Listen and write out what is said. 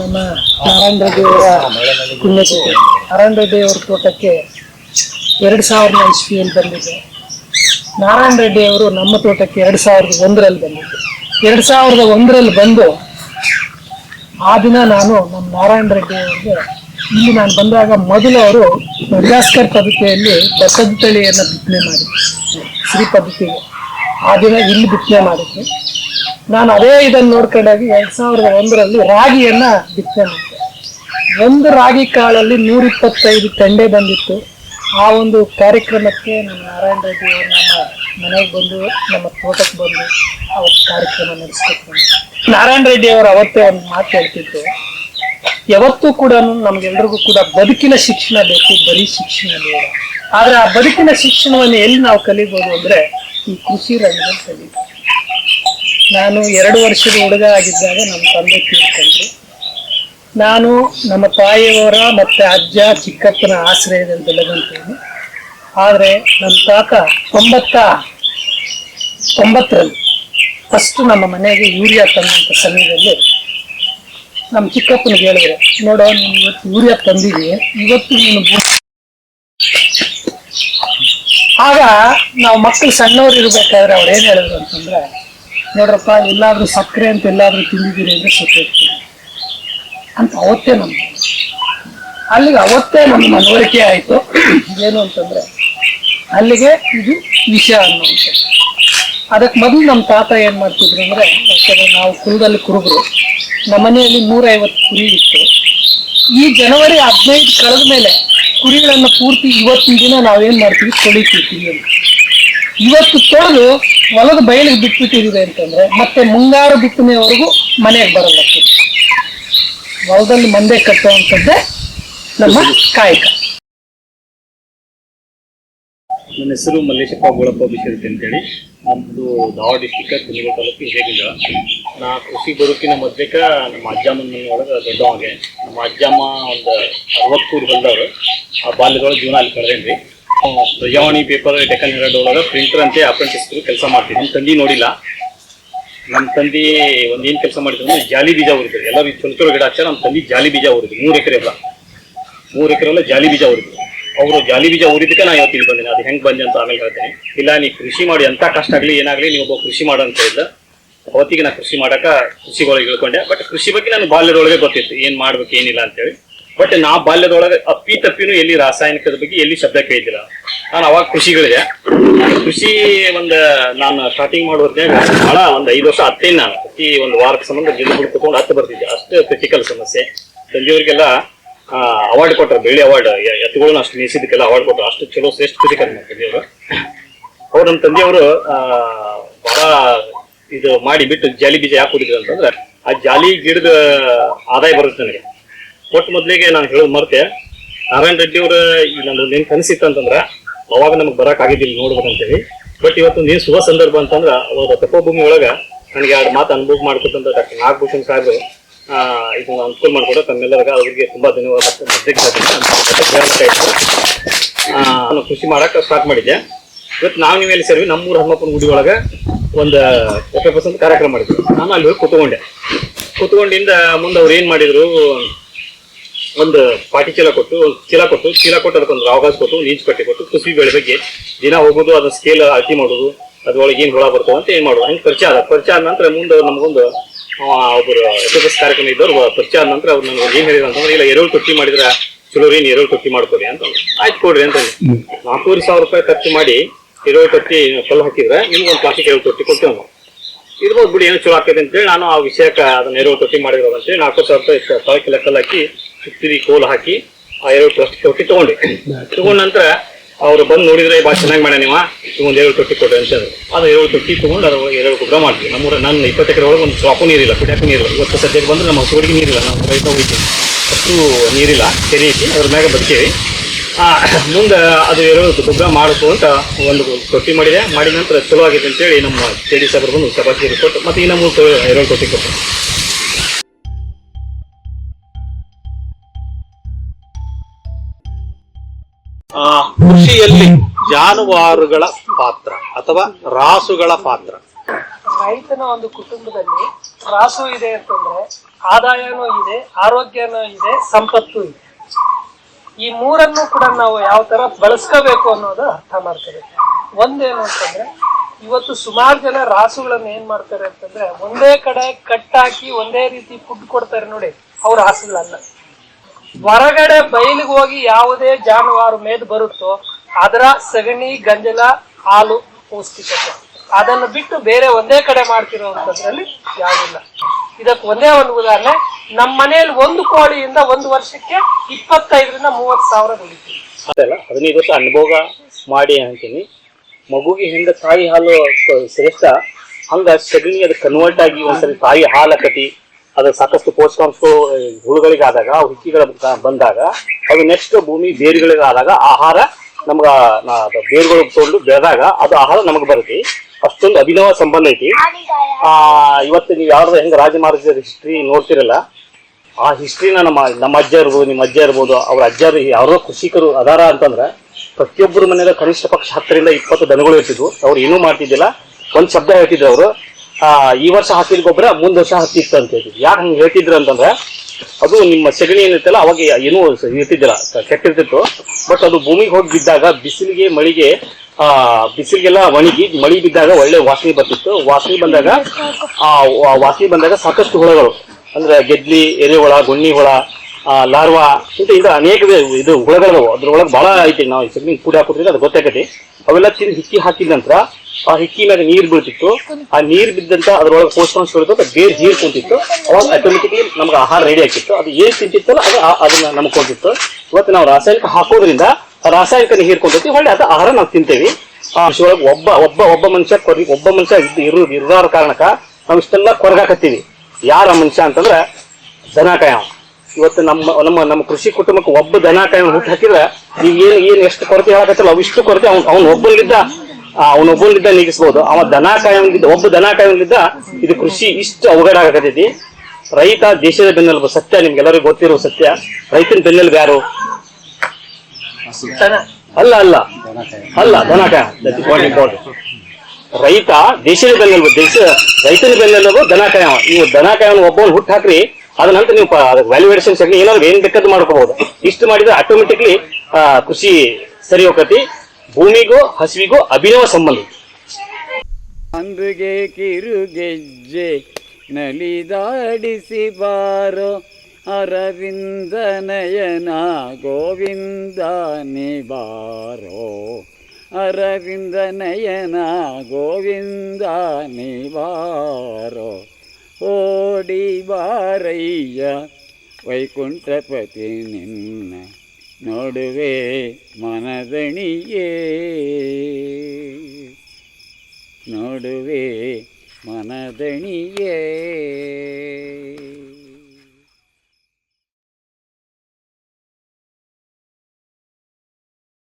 ನಮ್ಮ ನಾರಾಯಣ ರೆಡ್ಡಿ ಅವರ ನಾರಾಯಣ ರೆಡ್ಡಿ ಅವರ ತೋಟಕ್ಕೆ ಎರಡು ಸಾವಿರದ ಇಸ್ವಿಯಲ್ಲಿ ಬಂದಿದೆ. ನಾರಾಯಣ ರೆಡ್ಡಿ ಅವರು ನಮ್ಮ ತೋಟಕ್ಕೆ ಎರಡು ಸಾವಿರದ ಒಂದರಲ್ಲಿ ಬಂದಿದ್ದೆ ಎರಡು ಸಾವಿರದ ಒಂದರಲ್ಲಿ ಬಂದು, ಆ ದಿನ ನಾನು ನಮ್ಮ ನಾರಾಯಣ ರೆಡ್ಡಿ ಅವರಿಗೆ ಇಲ್ಲಿ ನಾನು ಬಂದಾಗ ಮೊದಲು ಅವರು ಮಡ್ಗಾಸ್ಕರ್ ಪದ್ಧತಿಯಲ್ಲಿ ಬಸದ ತಳಿಯನ್ನು ಬಿತ್ತನೆ ಮಾಡಿದ್ರು ಶ್ರೀ ಪದ್ಧತಿಗೆ ಆ ದಿನ ಇಲ್ಲಿ ಬಿತ್ತನೆ ಮಾಡಿದ್ದೆ. ನಾನು ಅದೇ ಇದನ್ನು ನೋಡ್ಕೊಂಡಾಗಿ ಎರಡ್ ಸಾವಿರದ ಒಂದರಲ್ಲಿ ರಾಗಿಯನ್ನ ಬಿತ್ತನೆ. ಒಂದು ರಾಗಿ ಕಾಳಲ್ಲಿ ನೂರ ಇಪ್ಪತ್ತೈದು ತಂಡೆ ಬಂದಿತ್ತು. ಆ ಒಂದು ಕಾರ್ಯಕ್ರಮಕ್ಕೆ ನಮ್ಮ ನಾರಾಯಣ ರೆಡ್ಡಿ ಅವರು ನಮ್ಮ ಮನೆಗೆ ಬಂದು, ನಮ್ಮ ತೋಟಕ್ಕೆ ಬಂದು ಅವತ್ತು ಕಾರ್ಯಕ್ರಮ ನಡೆಸ್ಕೊಟ್ಟು ನಾರಾಯಣ ರೆಡ್ಡಿ ಅವರು ಅವತ್ತೇ ಒಂದು ಮಾತು ಹೇಳ್ತಿದ್ರು. ಯಾವತ್ತೂ ಕೂಡ ನಮ್ಗೆಲ್ರಿಗೂ ಕೂಡ ಬದುಕಿನ ಶಿಕ್ಷಣ ಬೇಕು, ಬರೀ ಶಿಕ್ಷಣ ಬೇಡ. ಆದರೆ ಆ ಬದುಕಿನ ಶಿಕ್ಷಣವನ್ನು ಎಲ್ಲಿ ನಾವು ಕಲಿಬೋದು ಅಂದ್ರೆ ಈ ಕೃಷಿ ರಂಗದಲ್ಲಿ ಕಲಿಬೋದು ನಾನು ಎರಡು ವರ್ಷದ ಹುಡುಗ ಆಗಿದ್ದಾಗ ನಮ್ಮ ತಂದೆ ತೀರ್ಕೊಂಡ್ರು. ನಾನು ನಮ್ಮ ತಾಯಿಯವರ ಮತ್ತೆ ಅಜ್ಜ, ಚಿಕ್ಕಪ್ಪನ ಆಶ್ರಯದಲ್ಲಿ ಬೆಳೆದಂತೇನೆ ಆದರೆ ನಮ್ಮ ತಾತ ತೊಂಬತ್ತ, ತೊಂಬತ್ತರಲ್ಲಿ ಫಸ್ಟ್ ನಮ್ಮ ಮನೆಗೆ ಯೂರಿಯಾ ತಂದಂತ ಸಮಯದಲ್ಲಿ ನಮ್ಮ ಚಿಕ್ಕಪ್ಪನಿಗೆ ಹೇಳಿದ್ರೆ, ನೋಡೋ, ನೀನು ಇವತ್ತು ಯೂರಿಯಾ ತಂದಿದೆ ಇವತ್ತು ನೀನು ಆಗ ನಾವು ಮಕ್ಕಳು ಸಣ್ಣವ್ರು ಇರ್ಬೇಕಾದ್ರೆ ಅವ್ರು ಏನು ಹೇಳಿದ್ರು ಅಂತಂದ್ರೆ ನೋಡ್ರಪ್ಪ, ಎಲ್ಲಾದ್ರೂ ಸಕ್ಕರೆ ಅಂತ ಎಲ್ಲಾದ್ರೂ ತಿಂದಿದ್ದೀರಿ ಅಂದರೆ ಸತ್ತೋಗ್ತೀರಿ ಅಂತ ಅವತ್ತೇ ನಮ್ಮ ಅಲ್ಲಿಗೆ ಅವತ್ತೇ ನಮ್ಮ ಮನವರಿಕೆ ಆಯಿತು. ಏನು ಅಂತಂದ್ರೆ, ಅಲ್ಲಿಗೆ ಇದು ವಿಷ ಅನ್ನುವಂಥದ್ದು. ಅದಕ್ಕೆ ಮೊದಲು ನಮ್ಮ ತಾತ ಏನು ಮಾಡ್ತಿದ್ರು ಅಂದರೆ, ಯಾಕಂದರೆ ನಾವು ಕುಲದಲ್ಲಿ ಕುರುಬರು, ನಮ್ಮ ಮನೆಯಲ್ಲಿ ನೂರೈವತ್ತು ಕುರಿ ಇತ್ತು. ಈ ಜನವರಿ ಹದಿನೈದು ಕಳೆದ ಮೇಲೆ ಕುರಿಗಳನ್ನ ಪೂರ್ತಿ ಇವತ್ತಿನ ದಿನ ನಾವೇನು ಮಾಡ್ತೀವಿ ತೊಳಿತೀವಿ ಇವತ್ತು ತೊಳೆದು ಹೊಲದ ಬಯಲಿಗೆ ಬಿಟ್ಬಿಟ್ಟಿದೀವಿ ಅಂತಂದ್ರೆ ಮತ್ತೆ ಮುಂಗಾರು ಬಿತ್ತನೆವರೆಗೂ ಮನೆಗೆ ಬರಲ್ಲ. ಹೊಲದಲ್ಲಿ ಮಂದೆ ಕಟ್ಟುವಂಥದ್ದೇ ನಮ್ಮ ಕಾಯಕ. ನನ್ನ ಹೆಸರು ಮಲ್ಲೇಶಪ್ಪ ಗೋಳಪ್ಪ ಬಿಸಿರುತ್ತೆ ಅಂತೇಳಿ. ನಮ್ಮದು ಧಾರವಾಡ ಡಿಸ್ಟಿಕ್ ಕುಂದಗೋಳ ತಾಲೂಕು ಹೇಗಿಲ್ಲ ನಾ ಕೃಷಿ ಬದುಕಿನ ಮಧ್ಯಕ್ಕ ನಮ್ಮ ಅಜ್ಜಮ್ಮನ ಮನೆ ಒಳಗೆ ದೊಡ್ಡವಾಗೆ ನಮ್ಮ ಅಜ್ಜಮ್ಮ ಒಂದು ಅರವತ್ತು ಊರು ಬಂದವರು ಆ ಬಾಲ್ಯದೊಳಗೆ ಜೀವನ ಅಲ್ಲಿ ಕಳೆದೇನ್ರಿ. ಪ್ರಜಾವಾಣಿ ಪೇಪರ್ ಡೆಕ್ಕನ್ ಹೆರಾಲ್ಡ್ ಒಳಗ ಪ್ರಿಂಟರ್ ಅಂತೆ ಅಪ್ರೆಂಟಿಸ್ ಕೆಲಸ ಮಾಡ್ತೀವಿ ನಮ್ಮ ತಂದಿ ನೋಡಿಲ್ಲ. ನಮ್ಮ ತಂದಿ ಒಂದು ಏನು ಕೆಲಸ ಮಾಡಿದ್ರು ಅಂದ್ರೆ ಜಾಲಿ ಬೀಜ ಉರಿದ್ರು ಎಲ್ಲ ಚಲೋ ಚಲೋ ಗಿಡ ಹಚ್ಚಾರ ನಮ್ಮ ತಂದೆ ಜಾಲಿ ಬೀಜ ಉರಿದ್ರು ಮೂರು ಎಕರೆ ಎಲ್ಲ. ಮೂರು ಎಕರೆ ಎಲ್ಲ ಜಾಲಿ ಬೀಜ ಉರಿದ್ರು ಅವರು ಜಾಲಿ ಬೀಜ ಉರಿದಕ್ಕೆ ನಾ ಇವತ್ತು ಇಲ್ಲಿ ಬಂದಿನಿ ಅದು ಹೆಂಗ್ ಬಂದೆ ಅಂತ ಆಮೇಲೆ ಹೇಳ್ತೇನೆ. ಇಲ್ಲ ನೀ ಕೃಷಿ ಮಾಡಿ ಎಂತ ಕಷ್ಟ ಆಗ್ಲಿ, ಏನಾಗ್ಲಿ, ನೀವು ಒಬ್ಬ ಕೃಷಿ ಮಾಡು ಅಂತ ಇದ್ದ ಅವತ್ತಿಗೆ ನಾ ಕೃಷಿ ಮಾಡಕ ಒಳಗೆ ಇಳ್ಕೊಂಡೆ. ಬಟ್ ಕೃಷಿ ಬಗ್ಗೆ ನಾನು ಬಾಲ್ಯದೊಳಗೆ ಗೊತ್ತಿತ್ತು. ಏನು ಮಾಡ್ಬೇಕು, ಏನಿಲ್ಲ ಅಂತೇಳಿ. ಬಟ್ ನಾ ಬಾಲ್ಯದೊಳಗೆ ಅಪ್ಪಿ ತಪ್ಪಿನೂ ಎಲ್ಲಿ ರಾಸಾಯನಿಕದ ಬಗ್ಗೆ ಎಲ್ಲಿ ಶಬ್ದ ಕೇಳಿದಿಲ್ಲ ನಾನು ಅವಾಗ ಕೃಷಿಗಳಿದೆ. ಕೃಷಿ ಒಂದು ನಾನು ಸ್ಟಾರ್ಟಿಂಗ್ ಮಾಡುವಾಗ ಬಹಳ ಒಂದು ಐದು ವರ್ಷ ಹತ್ತೇನು ನಾನು. ಪ್ರತಿ ಒಂದು ವಾರಕ್ಕೆ ಸಂಬಂಧ ಗಿಡ ತಗೊಂಡು ಹತ್ತು ಬರ್ತಿದ್ದೆ. ಅಷ್ಟು ಕ್ರಿಟಿಕಲ್ ಸಮಸ್ಯೆ. ತಂದೆಯವರಿಗೆಲ್ಲ ಅವಾರ್ಡ್ ಕೊಟ್ಟರು ಬೆಳ್ಳಿ ಅವಾರ್ಡ್ ಎತ್ತುಗಳನ್ನ ಅಷ್ಟು ನೇಸಿದ್ದಕ್ಕೆಲ್ಲ ಅವಾರ್ಡ್ ಕೊಟ್ಟರು ಅಷ್ಟು ಚಲೋ, ಶ್ರೇಷ್ಠ ಕ್ರಿಟಿಕಲ್ ನಮ್ಮ ತಂದೆಯವರು ಅವ್ರು ನಮ್ಮ ತಂದೆಯವರು ಬಹಳ ಇದು ಮಾಡಿ ಬಿಟ್ಟು ಜಾಲಿ ಬೀಜ ಯಾಕೆ ಕುಡಿದ್ರು ಅಂತಂದ್ರೆ ಆ ಜಾಲಿ ಗಿಡದ ಆದಾಯ ಬರುತ್ತೆ ನನಗೆ. ಒಟ್ಟು ಮೊದಲಿಗೆ ನಾನು ಹೇಳೋದು ಮರ್ತೆ. ನಾರಾಯಣ ರೆಡ್ಡಿ ಅವರ ಈ ನಮ್ದು ಏನ್ ಕನಸಿತ್ತು ಅಂತಂದ್ರ ಅವಾಗ ನಮಗೆ ಬರಕ್ ಆಗಿದ್ದಿಲ್ಲ ನೋಡ್ಬೇಕಂತೇಳಿ ಬಟ್ ಇವತ್ತು ಏನ್ ಶುಭ ಸಂದರ್ಭ ಅಂತಂದ್ರ ಅವಾಗ ತಪೋಭೂಮಿ ಒಳಗ ನನಗೆ ಎರಡು ಮಾತು ಅನುಭವ ಮಾಡ್ಕೊತಂತ ಡಾಕ್ಟರ್ ನಾಗಭೂಷಣ್ ಸಾಹೇಬ್ ಇದನ್ನ ಅನುಕೂಲ ಮಾಡ್ಕೊಡೋ ತಮ್ಮೆಲ್ಲರಿಗ ಅವ್ರಿಗೆ ತುಂಬಾ ಧನ್ಯವಾದ ನಾನು ಕೃಷಿ ಮಾಡಕ್ ಸ್ಟಾರ್ಟ್ ಮಾಡಿದ್ದೆ. ಇವತ್ತು ನಾವು ನೀವು ಎಲ್ಲಿ ಸೇರಿ ನಮ್ಮೂರ ಹನುಮಪ್ಪನ ಗುಡಿ ಒಳಗ ಒಂದು ಎಫ್ ಕಾರ್ಯಕ್ರಮ ಮಾಡಿದ್ರು. ನಾನು ಅಲ್ಲಿ ಹೋಗಿ ಕುತ್ಕೊಂಡೆ. ಕುತ್ಕೊಂಡಿಂದ ಮುಂದೆ ಅವ್ರು ಏನ್ ಮಾಡಿದ್ರು? ಒಂದು ಪಾಟಿ ಚೀಲ ಕೊಟ್ಟು ಚೀಲ ಕೊಟ್ಟು ಚೀಲ ಕೊಟ್ಟು ಅದಕ್ಕೊಂದು ರಾವಗಾಸ್ ಕೊಟ್ಟು ನೀಚ್ ಕಟ್ಟಿ ಕೊಟ್ಟು ಕುಸಿ ಬೆಳೆ ಬಗ್ಗೆ ದಿನ ಹೋಗೋದು, ಅದನ್ನ ಸ್ಕೇಲ್ ಅಳತಿ ಮಾಡೋದು, ಅದ್ರೊಳಗೆ ಏನ್ ಹುಳ ಬರ್ತಾವ ಅಂತ ಏನು ಮಾಡೋದು ಹಂಗೆ ಪರಿಚಯ ಆದ ಪರಿಚಯ ಆದ ನಂತರ ಮುಂದೆ ನಮಗೊಂದು ಒಬ್ಬರು ಎಸ್ ಎಸ್ ಕಾರ್ಯಕ್ರಮ ಇದ್ದವ್ರು ಪರಿಚಯ ಆದ ನಂತರ ಅವ್ರು ನನಗೆ ಏನ್ ಹೇಳಿದ್ರು ಅಂತಂದ್ರೆ, ಇಲ್ಲ, ಎರೆಹುಳು ತೊಟ್ಟಿ ಮಾಡಿದ್ರೆ ಚಲೋ ರೀ ಎರೆಹುಳು ತೊಟ್ಟಿ ಮಾಡ್ಕೊಡಿ ಅಂತ. ಆಯ್ತು ಕೊಡ್ರಿ ಅಂತ ಅಂದೆ. ನಾಲ್ಕೂವರೆ ಸಾವಿರ ರೂಪಾಯಿ ಖರ್ಚು ಮಾಡಿ, ಎರೆಹುಳು ತೊಟ್ಟಿ ಕಲ್ಲು ಹಾಕಿದ್ರೆ ನಿಮ್ಗೆ ಒಂದು ಪ್ಲಾಸ್ಟಿಕ್ ಎರೆಹುಳು ತೊಟ್ಟಿ ಕೊಡ್ತೇವೆ ನಾವು ಇರ್ಬೋದು ಬಿಡಿ, ಏನೋ ಚಲೋ ಆಗ್ತೈತೆ ಅಂತೇಳಿ ನಾನು ಆ ವಿಷಯಕ್ಕೆ ಅದನ್ನ ಎರಡು ತೊಟ್ಟಿ ಮಾಡಿದ್ರು ಅಂತೇಳಿ ನಾಲ್ಕು ಸಾವಿರ ರೂಪಾಯಿ ಸಾವಿರಕ್ಕೆ ಲೆಕ್ಕಲ್ಲಿ ಹಾಕಿ, ಸುತ್ತಿರಿ ಕೋಲ್ ಹಾಕಿ ಆ ಎರಡು ತೊಟ್ಟಿ ತೊಟ್ಟಿ ತಗೊಂಡೆ. ತಗೊಂಡ ನಂತರ ಅವ್ರು ಬಂದು ನೋಡಿದ್ರೆ ಭಾಳ ಚೆನ್ನಾಗಿ ಮಾಡ್ಯ ನೀವು? ಒಂದು ಎರಡು ತೊಟ್ಟಿ ಕೊಡ್ರಿ ಅಂತ ಅದು ಎರಡು ತೊಟ್ಟಿ ತಗೊಂಡು ಅದ್ರ ಎರಡು ಗೊಬ್ಬರ ಮಾಡ್ತೀವಿ. ನಮ್ಮೂರ ನನ್ನ ಇಪ್ಪತ್ತು ಎಕರೆ ಒಳಗೆ ಒಂದು ಸ್ವಾಪು ನೀರಿಲ್ಲ ಕುಡಿಯೋಕೆ ನೀರಿಲ್ಲ. ಇವತ್ತು ಸದ್ಯಕ್ಕೆ ಬಂದ್ರೆ ನಮ್ಮ ಹಸುಗಳಿಗೆ ನೀರಿಲ್ಲ. ನಾವು ರೈತ ಹೋಗ್ತೀವಿ ಅಷ್ಟು ನೀರಿಲ್ಲ ಕೆರೆ ಐತಿ. ಅದ್ರ ಮ್ಯಾಗ ಬದುಕೇವಿ. ಮುಂದೆ ಅದು ಇರೋದು ಗೊಬ್ಬರ ಮಾಡಿಸು ಅಂತ ಒಂದು ತೊಟ್ಟಿ ಮಾಡಿದೆ. ಮಾಡಿದ ನಂತರ ಚಲೋ ಆಗಿದೆ ಅಂತೇಳಿ ನಮ್ಮ ಕೆ ಡಿ ಸಾಹೇಬ್ರು ಬಂದು ಸಭಾಗಿ ಕೊಟ್ಟು ಮತ್ತೆ ಈ ನಮ್ಮ ಎರಡು ತೊಟ್ಟಿ ಕೊಟ್ಟು ಕೃಷಿಯಲ್ಲಿ ಜಾನುವಾರುಗಳ ಪಾತ್ರ ಅಥವಾ ರಾಸುಗಳ ಪಾತ್ರ. ರೈತನ ಒಂದು ಕುಟುಂಬದಲ್ಲಿ ರಾಸು ಇದೆ ಅಂತಂದ್ರೆ ಆದಾಯನೂ ಇದೆ, ಆರೋಗ್ಯನೂ ಇದೆ, ಸಂಪತ್ತು ಇದೆ. ಈ ಮೂರನ್ನು ಕೂಡ ನಾವು ಯಾವ ತರ ಬಳಸ್ಕೋಬೇಕು ಅನ್ನೋದು ಅರ್ಥ ಮಾಡ್ತೇವೆ ಒಂದೇನು ಅಂತಂದ್ರೆ, ಇವತ್ತು ಸುಮಾರು ಜನ ರಾಸುಗಳನ್ನ ಏನ್ ಮಾಡ್ತಾರೆ ಅಂತಂದ್ರೆ, ಒಂದೇ ಕಡೆ ಕಟ್ಟಾಕಿ ಒಂದೇ ರೀತಿ ಫುಡ್ ಕೊಡ್ತಾರೆ ನೋಡಿ, ಅವ್ರ ರಾಸುಗಳಲ್ಲ ಹೊರಗಡೆ ಬಯಲಿಗೆ ಹೋಗಿ ಯಾವುದೇ ಜಾನುವಾರು ಮೇದ್ ಬರುತ್ತೋ, ಅದರ ಸಗಣಿ, ಗಂಜಲ, ಹಾಲು ಪೌಷ್ಟಿಕತೆ. ಅದನ್ನು ಬಿಟ್ಟು ಬೇರೆ ಒಂದೇ ಕಡೆ ಮಾಡ್ತಿರೋ ಅಂತದ್ರಲ್ಲಿ ಯಾವಿಲ್ಲ ಇದಕ್ಕೆ ಒಂದೇ ಒಂದು ಉದಾಹರಣೆ. ನಮ್ಮ ಮನೆಯಲ್ಲಿ ಒಂದು ಕೋಳಿಯಿಂದ ಒಂದು ವರ್ಷಕ್ಕೆ ಇಪ್ಪತ್ತೈದರಿಂದ ಮೂವತ್ತು ಸಾವಿರ ದುಡಿತೀವಿ ಹದಿನೈದು ವರ್ಷ ಅನುಭವ ಮಾಡಿ ಅಂತೀನಿ. ಮಗುಗೆ ಹಿಂದ ತಾಯಿ ಹಾಲು ಶ್ರೇಷ್ಠ, ಹಂಗ ಸಗಣಿ ಅದು ಕನ್ವರ್ಟ್ ಆಗಿ ಒಂದ್ಸರಿ ತಾಯಿ ಹಾಲು ಕಟ್ಟಿ, ಅದು ಸಾಕಷ್ಟು ಪೋಷಕಾಂಶ ಹುಳುಗಳಿಗಾದಾಗ, ಹಿಕ್ಕಿಗಳ ಬಂದಾಗ, ಅದು ನೆಕ್ಸ್ಟ್ ಭೂಮಿ ಬೇರುಗಳಿಗಾದಾಗ, ಆಹಾರ ನಮ್ಗ ಬೇರುಗಳು ತೊಗೊಂಡು ಬೆಳೆದಾಗ, ಅದು ಆಹಾರ ನಮಗೆ ಬರುತ್ತೆ. ಅಷ್ಟೊಂದು ಅಭಿನವ ಸಂಬಂಧ ಐತಿ. ಆ ಇವತ್ತು ನೀವು ಯಾರ್ದು ಹೆಂಗ ರಾಜಮಾರ್ಗದ ಹಿಸ್ಟ್ರಿ ನೋಡ್ತಿರಲ್ಲ ಆ ಹಿಸ್ಟ್ರಿನ ನಮ್ಮ ನಮ್ಮ ಅಜ್ಜ ಇರ್ಬೋದು ನಿಮ್ಮ ಅಜ್ಜ ಇರ್ಬೋದು ಅವ್ರ ಅಜ್ಜರು ಯಾರೋ ಕೃಷಿಕರು ಅದಾರ ಅಂತಂದ್ರೆ ಪ್ರತಿಯೊಬ್ಬರ ಮನೆಯಲ್ಲ ಕನಿಷ್ಠ ಪಕ್ಷ ಹತ್ತರಿಂದ ಇಪ್ಪತ್ತು ದನಗಳು ಇರ್ತಿದ್ವು. ಅವ್ರು ಏನೂ ಮಾಡ್ತಿದ್ದಿಲ್ಲ. ಒಂದು ಶಬ್ದ ಹೇಳ್ತಿದ್ರು ಅವರು. ಆ ಈ ವರ್ಷ ಹಾಕಿದ ಗೊಬ್ಬರ ಮುಂದ್ ವರ್ಷ ಹತ್ತಿತ್ತು ಅಂತ ಹೇಳ್ತಿದ್ರು. ಯಾಕೆ ಹಂಗೆ ಹೇಳ್ತಿದ್ರು ಅಂತಂದ್ರೆ ಅದು ನಿಮ್ಮ ಸಗಣಿ ಏನಿರ್ತಲ್ಲ ಅವಾಗ ಏನೂ ಇರ್ತಿದ್ದಿಲ್ಲ ಕೆಟ್ಟಿರ್ತಿತ್ತು. ಬಟ್ ಅದು ಭೂಮಿಗೆ ಹೋಗಿ ಬಿದ್ದಾಗ ಬಿಸಿಲಿಗೆ ಮಳಿಗೆ ಆ, ಬಿಸಿಲಿಗೆಲ್ಲ ಒಣಗಿ ಮಳಿ ಬಿದ್ದಾಗ ಒಳ್ಳೆ ವಾಸನೆ ಬರ್ತಿತ್ತು. ವಾಸನೆ ಬಂದಾಗ ಆ ವಾಸನೆ ಬಂದಾಗ ಸಾಕಷ್ಟು ಹುಳಗಳು, ಅಂದ್ರೆ ಗೆದ್ಲಿ ಎರೆಹುಳ ಗುಣ್ಣಿ ಹುಳ ಲಾರ್ವಾ ಇಂತ ಇಂತ ಅನೇಕ ಇದು ಹುಳಗಳು ಅದ್ರೊಳಗೆ ಬಹಳ ಐತಿ. ನಾವು ಸಗಣಿ ಕೂಡ ಹಾಕೋದ್ರಿಂದ ಅದು ಗೊತ್ತಾಗತ್ತೆ. ಅವೆಲ್ಲ ತಿಂದು ಹಿಕ್ಕಿ ಹಾಕಿದ ನಂತರ ಆ ಹಿಕ್ಕಿ ಮೇಲೆ ನೀರು ಬೀಳ್ತಿತ್ತು. ಆ ನೀರು ಬಿದ್ದಂತ ಅದ್ರೊಳಗೆ ಪೋಷಕಾಂಶ ಇರ್ತದೆ ಬೇರೆ ಹೀರ್ ಕುಂತಿತ್ತು. ಅವಾಗ ಆಟೋಮೆಟಿಕ್ಲಿ ನಮ್ಗೆ ಆಹಾರ ರೆಡಿ ಆಗ್ತಿತ್ತು. ಅದು ಏನ್ ತಿಂತಿತ್ತಲ್ಲ ಅದು ಅದನ್ನ ನಮ್ಗೆ ಕೊಡ್ತಿತ್ತು. ಇವತ್ತು ನಾವು ರಾಸಾಯನಿಕ ಹಾಕೋದ್ರಿಂದ ಆ ರಾಸಾಯನಿಕ ಹೀರ್ಕೊಂಡೈತಿ ಹೊಳ್ಳಿ ಅದು ಆಹಾರ ನಾವು ತಿಂತೇವಿ. ಒಳಗೆ ಒಬ್ಬ ಒಬ್ಬ ಒಬ್ಬ ಮನುಷ್ಯ ಕೊರಿ ಒಬ್ಬ ಮನುಷ್ಯ ಇರೋ ಇರು ಇರೋದ್ರ ಕಾರಣಕ್ಕ ನಾವು ಇಷ್ಟೆಲ್ಲ ಕೊರಗಾಕತ್ತೀವಿ. ಯಾರ ಮನುಷ್ಯ ಅಂತಂದ್ರೆ ದನ ಕಾಯವ ಇವತ್ತು ನಮ್ಮ ನಮ್ಮ ನಮ್ಮ ಕೃಷಿ ಕುಟುಂಬಕ್ಕೆ ಒಬ್ಬ ದನ ಕಾಯವ ಹುಟ್ಟು ಹಾಕಿದ್ರೆ ಈಗ ಏನು ಏನ್ ಎಷ್ಟು ಕೊರತೆ ಹೇಳಕತ್ತಲ್ಲ ಅವು ಇಷ್ಟು ಕೊರತೆ ಅವ್ನು ಅವ್ನು ಒಬ್ಬನಿದ್ದ ಅವನ ಒಬ್ಬನಿದ್ದ ನೀಗಿಸ್ಬೋದು. ಅವ ದನ ಒಬ್ಬ ದನ ಇದು ಕೃಷಿ ಇಷ್ಟು ಅವಘಡ ಆಗತೈತಿ ರೈತ ದೇಶದ ಬೆನ್ನೆಲುಬು ಸತ್ಯ ನಿಮ್ಗೆಲ್ಲರಿಗೂ ಗೊತ್ತಿರೋ ಸತ್ಯ. ರೈತನ ಬೆನ್ನೆಲುಬು ಯಾರು? ಅಲ್ಲ ಅಲ್ಲ. ಅಲ್ಲ ದನ ಕಾಯ That is what important. ರೈತ ದೇಶದ ಬೆನ್ನೆಲುಬು ದೇಶ ರೈತನ ಬೆನ್ನೆಲುಬು ದನ ಕಾಯವ ನೀವು ದನ ಒಬ್ಬ ಹುಟ್ಟು ಹಾಕ್ರಿ ಅದ ನಂತರ ನೀವು ವ್ಯಾಲ್ಯೂಯೇಷನ್ ಸರಿ ಏನಾದ್ರು ಏನ್ ಬೇಕಾದ್ರೂ ಮಾಡ್ಕೋಬಹುದು ಇಷ್ಟು ಮಾಡಿದ್ರೆ ಆಟೋಮೆಟಿಕ್ಲಿ ಕೃಷಿ ಸರಿ ಹೋಗತಿ ಭೂಮಿಗೂ, ಹಸಿವಿಗೂ ಅಭಿನವ ಸಂಬಂಧ. ಅಂದ್ರಿಗೆ ಕಿರುಗೆಜ್ಜೆ, ನಲಿದಾಡಿಸಿ ಬಾರೋ. அரவிந்தனயனா கோவிந்தா நிவாரோ? அரவிந்தனயனா கோவிந்தா நிவாரோ? ஓடி வாரையா வைகுண்டபதி நின்ன நோடுவே மனதணியே. நோடுவே மனதணியே.